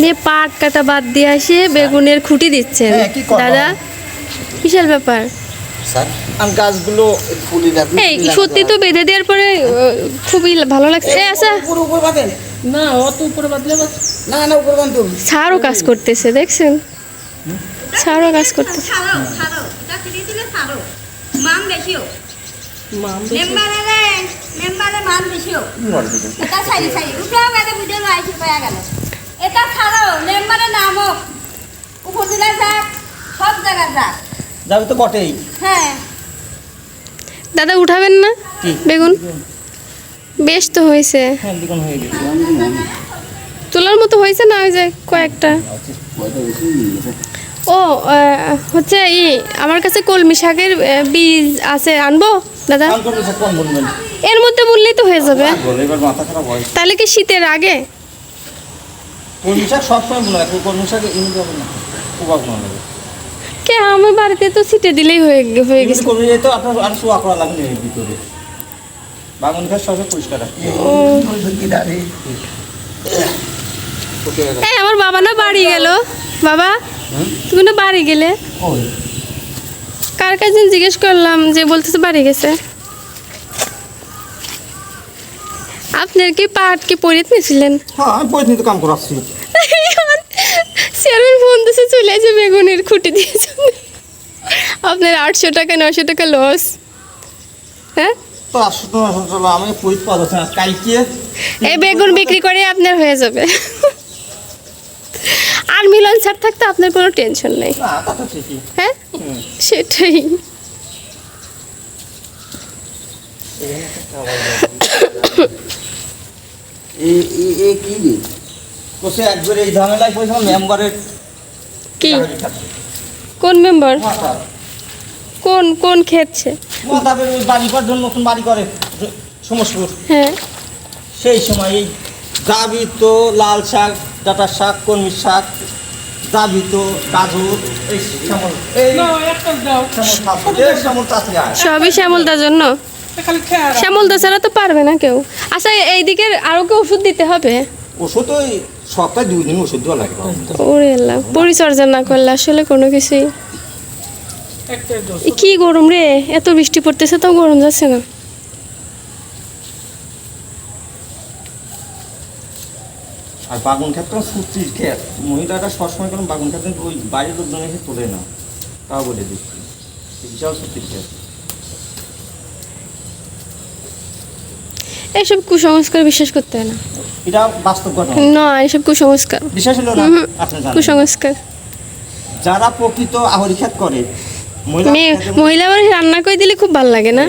আপনি পাট কাটা বাদ দিয়ে আসে বেগুনের খুঁটি দিচ্ছেন। হ্যাঁ? দাদা বিশাল ব্যাপার। আর গাছগুলো এই সত্যি তো বেঁধে দেওয়ার পরে খুবই ভালো লাগছে। আচ্ছা। উপরে উপরে না অত উপরে বাদলে না না উপরে বাঁধুন ছাড়ও কাজ করতেছে দেখছেন? ছাড়ও কাজ করতেছে। মান মাম মেম্বারে মেম্বারে মান সারি সারি উঠাও গেলে বুঝে পায়া গেল এটা ছাড়ো মেম্বারে নামো উপর যাক সব জায়গা যাক। যাবে তো বটেই। হ্যাঁ। দাদা উঠাবেন না? বেগুন? বেশ তো হয়েছে। হ্যাঁ হয়ে তোলার মতো হয়েছে না ওই যে কয়েকটা? ও হচ্ছে ই আমার কাছে কলমি শাকের বীজ আছে আনব দাদা? এর মধ্যে বললেই তো হয়ে যাবে। বলে এবার মাথা খারাপ তাহলে কি শীতের আগে? কলমি শাক সবসময় কলমি শাক এমনি না কে আমার বাড়িতে তো ছিটে দিলেই হয়ে হয়ে গেছে। কলমি যেত আপনার আর শোয়া করা লাগবে এর ভিতরে। বাগান ঘাস সবসময় পরিষ্কার রাখতে এই আমার বাবা না বাড়ি গেল। বাবা তুমি না বাড়ি গেলে? কার কাছে জিজ্ঞেস করলাম যে বলতেছে বাড়ি গেছে? আপনার কি পাট কি পরিত নিয়েছিলেন হ্যাঁ আমি পরিচিত কাম করাচ্ছি চেয়ারম্যান ফোন দিয়েছে চলে আসে বেগুনের খুঁটি দিয়েছে আপনার আটশো টাকা নশো টাকা লস হ্যাঁ? আমি পরিচিত পাওয়া যাচ্ছে না কালকে। এই বেগুন বিক্রি করে আপনার হয়ে যাবে। আর মিলন স্যার থাকতে আপনার কোনো টেনশন নেই। না তা কোসে একবার এই ঝামেলায় পয়সা মেম্বারের? কি? কোন মেম্বার? কোন কোন খেতছে মাতাবের ওই বাড়ি করার জন্য নতুন বাড়ি করে হ্যাঁ। সেই সময় এই দাবি তো লাল শাক ডাটা শাক কর্মীর শাক দাবি তো গাজর এই শ্যামল এই শ্যামল সবই শ্যামলদার জন্য? খালি খেয়ার শ্যামলদা ছাড়া তো পারবে না কেউ। আচ্ছা এইদিকে আরও কি ওষুধ দিতে হবে? ওষুধ ওই সপ্তাহে দুই দিন ওষুধ দেওয়া লাগে ওরে আল্লাহ পরিচর্যা না করলে আসলে কোনো কিছুই কি গরম রে? এত বৃষ্টি পড়তেছে তাও গরম যাচ্ছে না। আর বাগুন ক্ষেত তো সুতির ক্ষেত। মহিলারা সবসময় কোনো বাগুন ক্ষেত ওই বাড়ির লোকজন এসে তোলে না। তাও বলে দিচ্ছি। বিশাল সুতির ক্ষেত। এইসব কুসংস্কার বিশ্বাস করতে হয় না। এটা বাস্তব ঘটনা। না এইসব কুসংস্কার। বিশ্বাস হলো না? আপনারা কুসংস্কার। যারা প্রকৃত করে মহিলা মানুষ রান্না করে দিলে খুব ভালো লাগে না?